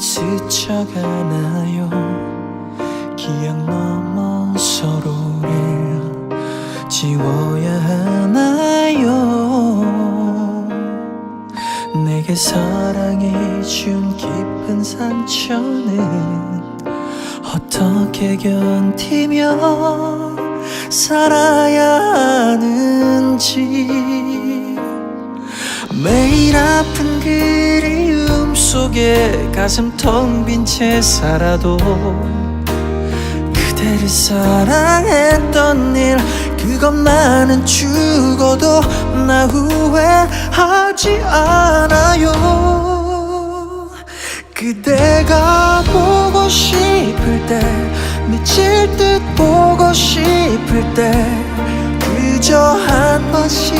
스쳐가나요? 기억 넘어 서로를 지워야 하나요? 내게 사랑해준 깊은 상처는 어떻게 견디며 살아야 하는지 매일 아픈 그리움 속에 가슴 텅 빈 채 살아도 그대를 사랑했던 일 그것만은 죽어도 나 후회하지 않아요. 그대가 보고 싶을 때 미칠 듯 보고 싶을 때 그저 한 번씩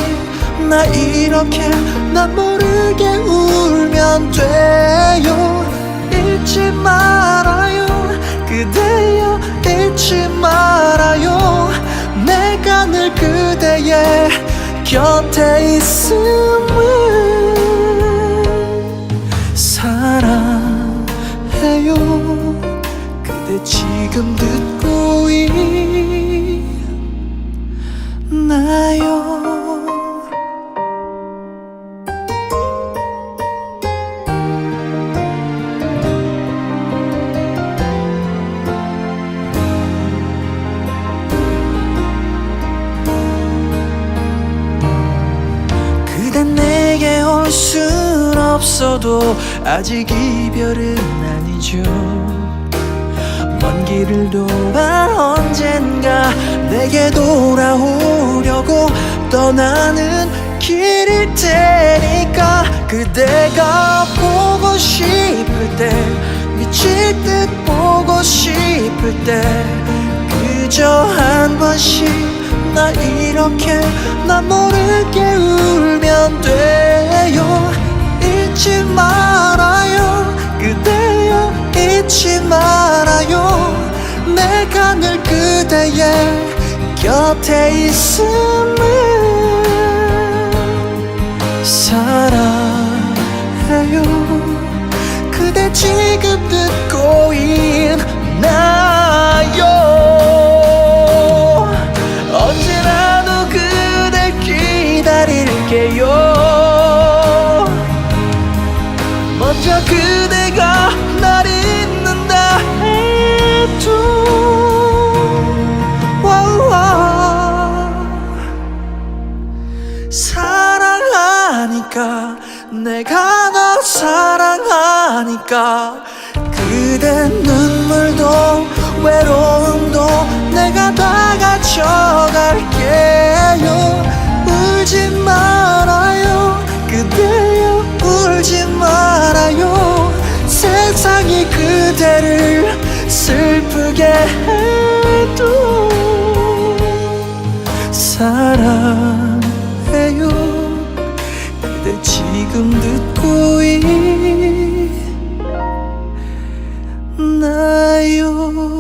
나 이렇게 난 모르게 울면 곁에 있음을 사랑해요. 그대 지금 듣 없어도 아직 이별은 아니죠. 먼 길을 돌아 언젠가 내게 돌아오려고 떠나는 길일 테니까 그대가 보고 싶을 때 미칠 듯 보고 싶을 때 그저 한 번씩 나 이렇게 나 모르게 울면 돼요 잊지 말아요. 그대여 잊지 말아요. 내가 늘 그대의 곁에 있음을 사랑해요. 그대 지금 듣고 있나 그대가 날 잊는다 해도. 사랑하니까 내가 너 사랑하니까 그대 눈물도 외로움도 내가 다 가져갈게요 그대를 슬프게 해도 사랑해요. 그대 지금 듣고 있나요?